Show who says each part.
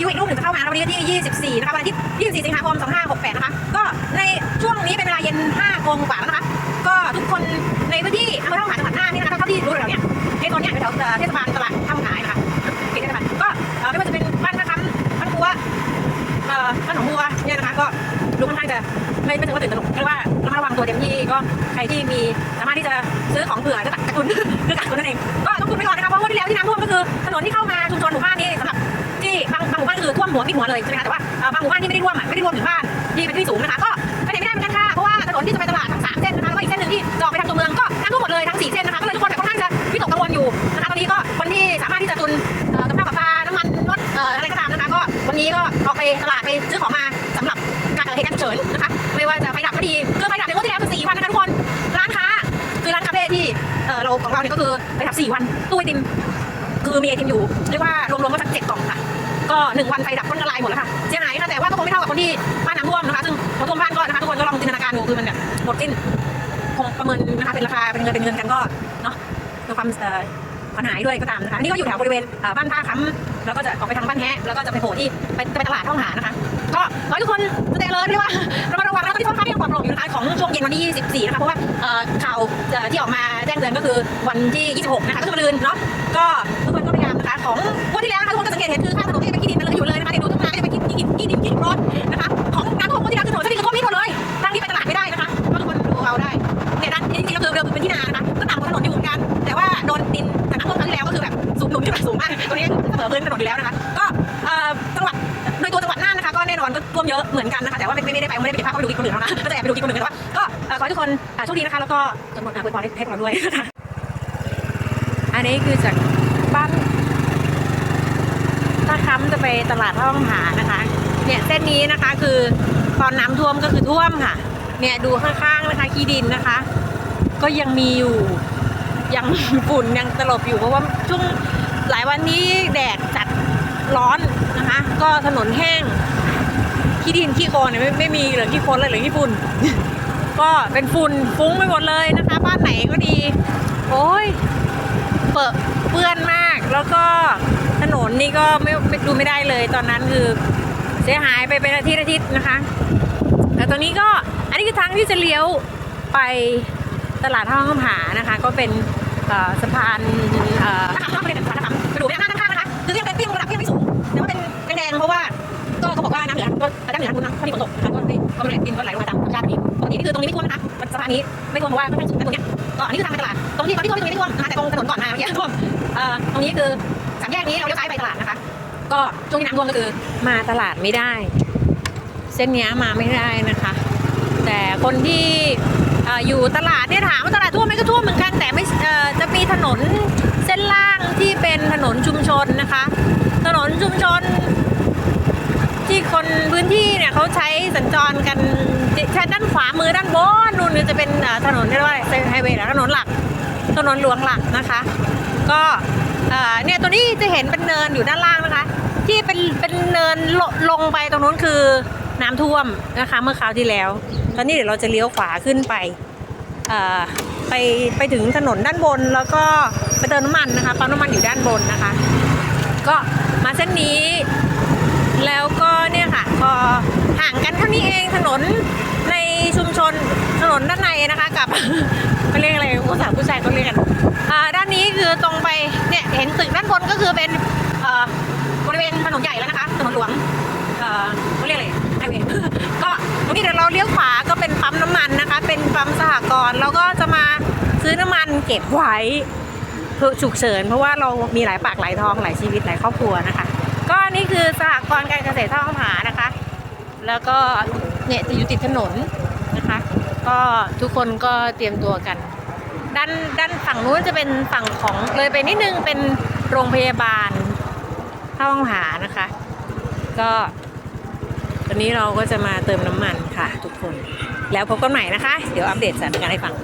Speaker 1: ายุอีกลูกหนึ่งจะเข้ามาวันนี้ที่ 24 นะคะวันทิตย์24 สิงหาคม 2568 นะคะ ก็ในช่วงนี้เป็นเวลาเย็น5โมงกว่าแล้วนะคะ ก็ทุกคนในพื้นที่อำเภอท่าหาจังหวัดน่านนี่นะคะเท่าที่รู้แถวๆเนี้ยในโซนเนี้ยแถวเทศบาลตลาดท่าหายนะคะเขตเทศบาลก็ไม่ว่าจะเป็นบ้านท่าคำบ้านกัวบ้านหนองบัวเนี่ยนะคะก็ดูค่อนข้างจะไม่ไม่ถึงว่าตื่นตระหนกเรียกว่าระมัดระวังตัวเต็มที่ก็ใครที่มีสามารถที่จะซื้อของเผื่อก็ตัดกระตุนคือกักตุนนั่นเองก็ต้องคุณไปก่อนนะคะเพราะว่าที่แล้วที่น้ำท่วมก็คือถนนที่เข้ามาชุมชนหมู่บ้านนี้สำหรับที่บางบาง หัวมิดหัวเลยใช่ไหมคะแต่ว่าบางหมู่บ้านที่ไม่ได้ท่วมอะไม่ได้ท่วมถึงบ้านที่เป็นที่สูงนะคะก็ไปไหนไม่ได้เหมือนกันค่ะเพราะว่าถนนที่จะไปตลาดทั้งสามเส้นนะคะแล้วก็อีกเส้นหนึ่งที่จะออกไปทางตัวเมืองก็น้ำท่วมหมดเลยทั้งสี่เส้นนะคะก็เลยทุกคนแบบค่อนข้างจะวิตกกังวลอยู่นะคะตอนนี้ก็คนที่สามารถที่จะตุนกับข้าวกับปลาน้ำมันรถอะไรก็ตามนะคะก็วันนี้ก็ออกไปตลาดไปซื้อของมาสำหรับการเกิดเหตุการณ์ฉุกเฉินนะคะไม่ว่าจะไฟดับก็ดีคือไฟดับในงวดที่แล้วคือสี่วันนะคะทุกคนร้านค้าคือร้านคาเฟ่ที่เอ่อเราของเราเนี่ยก็คือไปดับสี่วันตู้ไอติมคือมีไอติมอยู่เรียกว่ารวมๆก็สักเจ็ดกล่องค่ะ ก็หนึ่งวันไฟดับก็ละลายหมดแล้วค่ะเสียหายค่ะแต่ว่าก็คงไม่เท่ากับคนที่บ้านน้ำท่วมนะคะซึ่งพอท่วมบ้านก็นะคะทุกคนก็ลองจินตนาการดูคือมันแบบหมดสิ้นคงประเมินนะคะเป็นราคาเป็นเงินเป็นเงินกันก็เนาะด้วยความเอ่อปัญหาด้วยก็ตามนะคะนี่ก็อยู่แถวบริเวณเอ่อบ้านท่าค้ำแล้วก็จะออกไปทางบ้านแฮะแล้วก็จะไปโผล่ที่ไปจะไปตลาดท่องหานะคะก็ขอให้ทุกคนสเตย์เลยเรียกว่าระมัดระวังแล้วก็ที่ท้องฟ้าที่ยังปลอดโปร่งอยู่นะคะของช่วงเย็นวันที่24นะคะเพราะว่าเอ่อข่าวเอ่อที่ออกมาแจ้งเตือนก็คือวันที่ 26 นะคะก็คือมะรืนเนาะก็ทุกคนก็พยายามนะคะของวันที่แล้วนะคะ ท่วมเยอะเหมือนกันนะคะแต่ว่าไม่ไม่ได้ไปไม่ได้ไปเก็บภาพก็ไปดูคลิปคนอื่นแล้วนะก็จะแอบไปดูคลิปคนอื่นกันว่าก็ขอให้ทุกคนอ่าโชคดีนะคะแล้วก็จนหมดอ่าอวยพรให้ให้พวกเราด้วยนะคะ
Speaker 2: อันนี้คือจากบ้านถ้าค้ำจะไปตลาดท่องหานะคะ เนี่ยเส้นนี้นะคะคือตอนน้ำท่วมก็คือท่วมค่ะ เนี่ยดูข้างๆนะคะขี้ดินนะคะ ก็ยังมีอยู่ยังฝุ่นยังตลบอยู่เพราะว่าช่วงหลายวันนี้แดดจัดร้อนนะคะ ก็ถนนแห้ง ขี้ดินขี้โคลนเนี่ยไม่ไม่มีเหลือขี้โคลนเลยเหลือขี้ฝุ่น ก็เป็นฝุ่นฟุ้งไปหมดเลยนะคะ บ้านไหนก็ดี โอ้ยเปอะเปื้อนมาก แล้วก็ถนนนี่ก็ไม่ไม่ดูไม่ได้เลยตอนนั้นคือเสียหายไปเป็นอาทิตย์อาทิตย์นะคะ แต่ตอนนี้ก็อันนี้คือทางที่จะเลี้ยวไปตลาดท่าข้ามหานะคะ ก็เป็นสะพาน
Speaker 1: ข้ามไปเลยนะคะนะคะดูเนี่ยข้างข้างๆนะคะคือยังเป็นเปรี้ยงระดับที่ยังไม่สูงแต่ว่าเป็นแดงเพราะว่าก็เขาบอกว่าน้ำเหนือ ก็น้ำเหนือคุณน้ำเขามีฝนตกนะคะก็ไม่ก็ไม่ได้ดินก็ไหลลงมาตามธรรมชาติแบบนี้ปกตินี่คือตรงนี้ไม่ท่วมนะคะสะพานนี้ไม่ท่วมเพราะว่าค่อนข้างสูงนะตรงเนี้ยก็อันนี้คือทางไปตลาดตรงที่ตอนที่ท่วมนี่ตรงนี้ไม่ท่วมนะคะแต่ตรงถนนก่อนมาเมื่อกี้ท่วมเอ่อตรงนี้คือสามแยกนี้เราเลี้ยวซ้ายไปตลาดนะคะ ก็ช่วงที่น้ำท่วมก็คือ
Speaker 2: มาตลาดไม่ได้ เส้นนี้มาไม่ได้นะคะ แต่คนที่อยู่ตลาดเนี่ยถามว่าตลาดท่วมไหมก็ท่วมเหมือนกันแต่ไม่จะมีถนนเส้นล่างที่เป็นถนนชุมชนนะคะ ถนนชุมชน ที่ คนพื้นที่เนี่ยเขาใช้สัญจรกันใช้ด้านขวามือด้านบนนู่นจะเป็นถนนเรียกว่าไรไฮเวย์ถนนหลัก ถนนหลวงหลักนะคะ ก็เนี่ยตัวนี้จะเห็นเป็นเนินอยู่ด้านล่างนะคะ ที่เป็นเป็นเนินลลงไปตรงนู้นคือน้ำท่วมนะคะ เมื่อคราวที่แล้ว ตอนนี้เดี๋ยวเราจะเลี้ยวขวาขึ้นไปไปไปถึงถนนด้านบนแล้วก็ไปเติมน้ำมันนะคะปั๊มน้ำมันอยู่ด้านบนนะคะ ก็มาเส้นนี้ แล้วก็เนี่ยค่ะพอห่างกันเท่านี้เองถนนในชุมชนถนนด้านในนะคะ กับเขาเรียกอะไรภาษาผู้ชายเขาเรียกกันอ่าด้านนี้คือตรงไปเนี่ยเห็นตึกด้านบนก็คือเป็นบริเวณถนนใหญ่แล้วนะคะถนนหลวงเขาเรียกอะไรไฮเวย์ก็ตรงนี้เดี๋ยวเราเลี้ยวขวาก็เป็นปั๊มน้ำมันนะคะ เป็นปั๊มสหกรณ์แล้วก็จะมาซื้อน้ำมันเก็บไว้เพื่อฉุกเฉินเพราะว่าเรามีหลายปากหลายทองหลายชีวิตหลายครอบครัวนะคะ ก็นี่คือสหกรณ์การเกษตรท่าข้ามหานะคะ แล้วก็เนี่ยจะอยู่ติดถนนนะคะ ก็ทุกคนก็เตรียมตัวกัน ด้านด้านฝั่งนู้นจะเป็นฝั่งของเลยไปนิดนึงเป็นโรงพยาบาลท่าข้ามหานะคะ ก็วันนี้เราก็จะมาเติมน้ำมันค่ะ ทุกคน แล้วพบกันใหม่นะคะ เดี๋ยวอัปเดตสถานการณ์ให้ฟัง